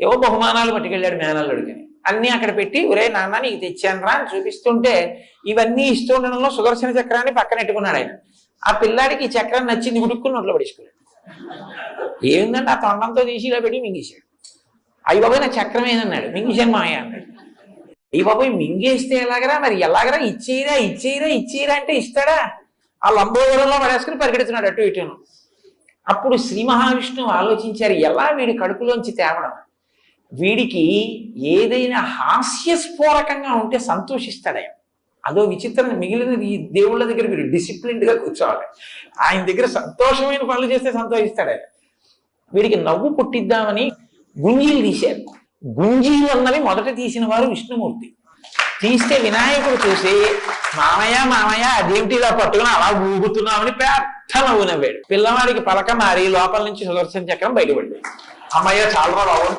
ఏవో బహుమానాలు పట్టుకెళ్ళాడు మేనల్లుడికి అన్నీ అక్కడ పెట్టి ఒరే నాన్న నీకు తెచ్చాను రా అని చూపిస్తుంటే ఇవన్నీ ఇస్తూ ఉండడంలో సుదర్శన చక్రాన్ని పక్కన పెట్టుకున్నాడు ఆయన. ఆ పిల్లాడికి ఈ చక్రం నచ్చింది ఉడుక్కుని నోట్లో పడేసుకున్నాడు. ఏముందంటే ఆ తొండంతో తీసి ఇలా పెట్టి మింగేశాడు. అయ్యి బాబు నా చక్రం ఏదన్నాడు? మింగేశాను మాయ అన్నాడు. అయ్యి బాబాయ్ మింగేస్తే ఎలాగరా? మరి ఎలాగరా? ఇచ్చేయరా ఇచ్చేయరా ఇచ్చేయరా అంటే ఇస్తాడా? ఆ లంబోదరంలో పడేసుకుని పరిగెడుతున్నాడు అటు ఇటును. అప్పుడు శ్రీ మహావిష్ణువు ఆలోచించారు ఎలా వీడి కడుపులోంచి తేవడం? వీడికి ఏదైనా హాస్యస్ఫోరకంగా ఉంటే సంతోషిస్తాడే. అదో విచిత్రం మిగిలిన ఈ దేవుళ్ళ దగ్గర వీడు డిసిప్లిన్డ్గా కూర్చోవాలి. ఆయన దగ్గర సంతోషమైన పనులు చేస్తే సంతోషిస్తాడే. వీడికి నవ్వు పుట్టిద్దామని గుంజీలు తీశారు. గుంజీలు అన్నవి మొదట తీసిన వారు విష్ణుమూర్తి. తీస్తే వినాయకుడు చూసి మామయ్య మామయ్య అదేమిటి ఇలా పట్టుకుని అలా ఊగుతున్నామని పెద్ద నవ్వు నవ్వాడు. పిల్లవాడికి పలక మారి లోపల నుంచి సుదర్శన చక్రం బయటపడింది. అమ్మయ్య చాలా బాగుంది